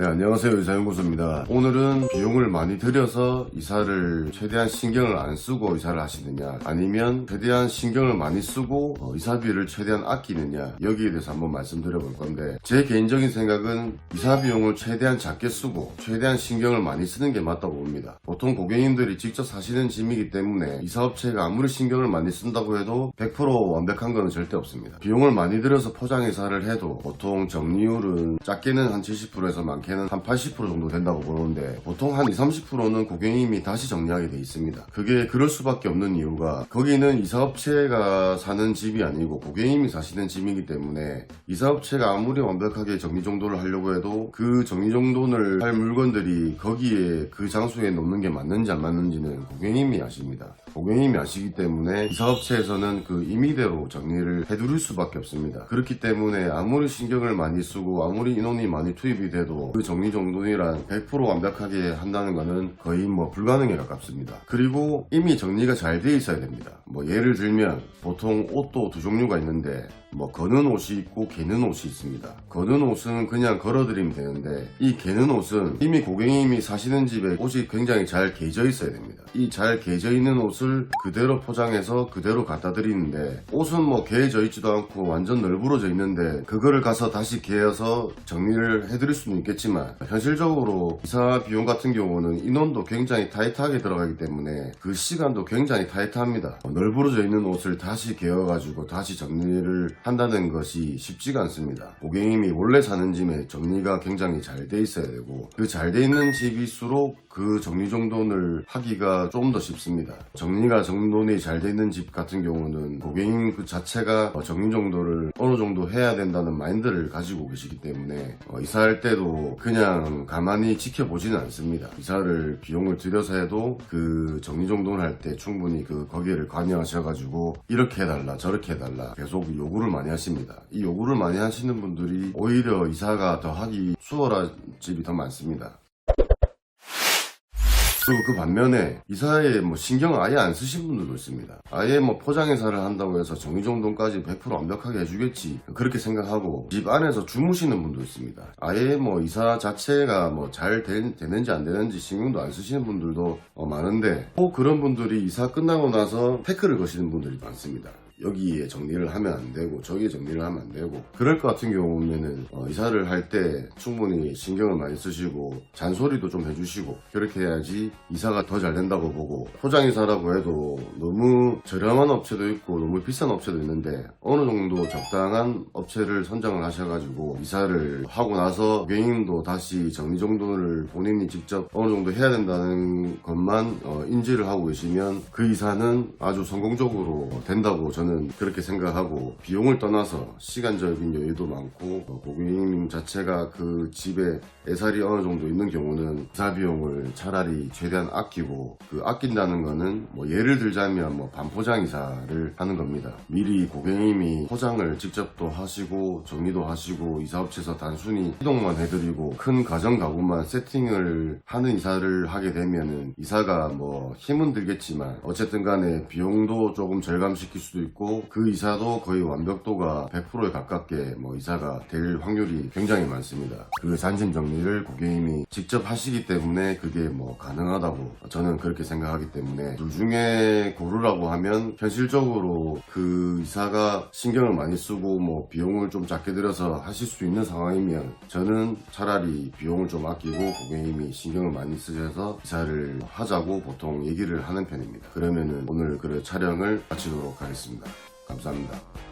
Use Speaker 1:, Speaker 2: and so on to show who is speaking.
Speaker 1: 네, 안녕하세요. 이사연구소입니다. 오늘은 비용을 많이 들여서 이사를 최대한 신경을 안 쓰고 이사를 하시느냐, 아니면 최대한 신경을 많이 쓰고 어, 이사비를 최대한 아끼느냐, 여기에 대해서 한번 말씀드려볼 건데, 제 개인적인 생각은 이사 비용을 최대한 작게 쓰고, 최대한 신경을 많이 쓰는 게 맞다고 봅니다. 보통 고객님들이 직접 사시는 짐이기 때문에 이사업체가 아무리 신경을 많이 쓴다고 해도 100% 완벽한 건 절대 없습니다. 비용을 많이 들여서 포장 이사를 해도 보통 정리율은 작게는 한 70%에서 많게 는 한 80% 정도 된다고 보는데 보통 한 20, 30%는 고객님이 다시 정리하게 돼 있습니다. 그게 그럴 수밖에 없는 이유가 거기는 이사업체가 사는 집이 아니고 고객님이 사시는 집이기 때문에 이사업체가 아무리 완벽하게 정리 정돈을 하려고 해도 그 정리 정돈을 할 물건들이 거기에 그 장소에 놓는 게 맞는지 안 맞는지는 고객님이 아십니다. 고객님이 아시기 때문에 이사업체에서는 그 임의대로 정리를 해드릴 수밖에 없습니다. 그렇기 때문에 아무리 신경을 많이 쓰고 아무리 인원이 많이 투입이 돼도 그 정리정돈이란 100% 완벽하게 한다는 것은 거의 뭐 불가능에 가깝습니다. 그리고 이미 정리가 잘돼 있어야 됩니다. 뭐 예를 들면 보통 옷도 두 종류가 있는데 뭐 거는 옷이 있고 개는 옷이 있습니다. 거는 옷은 그냥 걸어드리면 되는데 이 개는 옷은 이미 고객님이 사시는 집에 옷이 굉장히 잘 개져 있어야 됩니다. 이 잘 개져 있는 옷을 그대로 포장해서 그대로 갖다 드리는데 옷은 뭐 개져 있지도 않고 완전 널브러져 있는데 그거를 가서 다시 개어서 정리를 해드릴 수는 있겠지만 현실적으로 이사 비용 같은 경우는 인원도 굉장히 타이트하게 들어가기 때문에 그 시간도 굉장히 타이트합니다. 널브러져 있는 옷을 다시 개어가지고 다시 정리를 한다는 것이 쉽지가 않습니다. 고객님이 원래 사는 집에 정리가 굉장히 잘 돼 있어야 되고 그 잘 돼 있는 집일수록 그 정리 정돈을 하기가 좀 더 쉽습니다. 정리가 정돈이 잘 돼 있는 집 같은 경우는 고객님 그 자체가 어, 정리 정돈을 어느 정도 해야 된다는 마인드를 가지고 계시기 때문에 어, 이사할 때도 그냥 가만히 지켜보지는 않습니다. 이사를 비용을 들여서 해도 그 정리 정돈을 할때 충분히 그 거기를 관여하셔가지고 이렇게 해달라 저렇게 해달라 계속 요구를 많이 하십니다. 이 요구를 많이 하시는 분들이 오히려 이사가 더 하기 수월한 집이 더 많습니다. 그리고 그 반면에 이사에 뭐 신경을 아예 안 쓰신 분들도 있습니다. 아예 뭐 포장회사를 한다고 해서 정리정돈까지 100% 완벽하게 해주겠지 그렇게 생각하고 집 안에서 주무시는 분도 있습니다. 아예 뭐 이사 자체가 뭐 잘 되는지 안 되는지 신경도 안 쓰시는 분들도 어, 많은데 꼭 그런 분들이 이사 끝나고 나서 태클을 거시는 분들이 많습니다. 여기에 정리를 하면 안 되고 저기에 정리를 하면 안 되고 그럴 것 같은 경우면은 어, 이사를 할 때 충분히 신경을 많이 쓰시고 잔소리도 좀 해주시고 그렇게 해야지 이사가 더 잘 된다고 보고 포장이사라고 해도 너무 저렴한 업체도 있고 너무 비싼 업체도 있는데 어느 정도 적당한 업체를 선정을 하셔가지고 이사를 하고 나서 고객님도 다시 정리정돈을 본인이 직접 어느 정도 해야 된다는 것만 어, 인지를 하고 계시면 그 이사는 아주 성공적으로 된다고 저는 그렇게 생각하고 비용을 떠나서 시간적인 여유도 많고 어, 고객님 자체가 그 집에 애살이 어느 정도 있는 경우는 이사 비용을 차라리 최대한 아끼고 그 아낀다는 거는 뭐 예를 들자면 뭐 반포장 이사를 하는 겁니다. 미리 고객님이 포장을 직접 또 하시고 정리도 하시고 이사업체에서 단순히 이동만 해드리고 큰 가정 가구만 세팅을 하는 이사를 하게 되면은 이사가 뭐 힘은 들겠지만 어쨌든 간에 비용도 조금 절감시킬 수도 있고 그 이사도 거의 완벽도가 100%에 가깝게 뭐 이사가 될 확률이 굉장히 많습니다. 그 잔심 정리를 고객님이 직접 하시기 때문에 그게 뭐 가능하다고 저는 그렇게 생각하기 때문에 둘 중에 고르라고 하면 현실적으로 그 이사가 신경을 많이 쓰고 뭐 비용을 좀 작게 들여서 하실 수 있는 상황이면 저는 차라리 비용을 좀 아끼고 고객님이 신경을 많이 쓰셔서 이사를 하자고 보통 얘기를 하는 편입니다. 그러면은 오늘 그 촬영을 마치도록 하겠습니다. 감사합니다.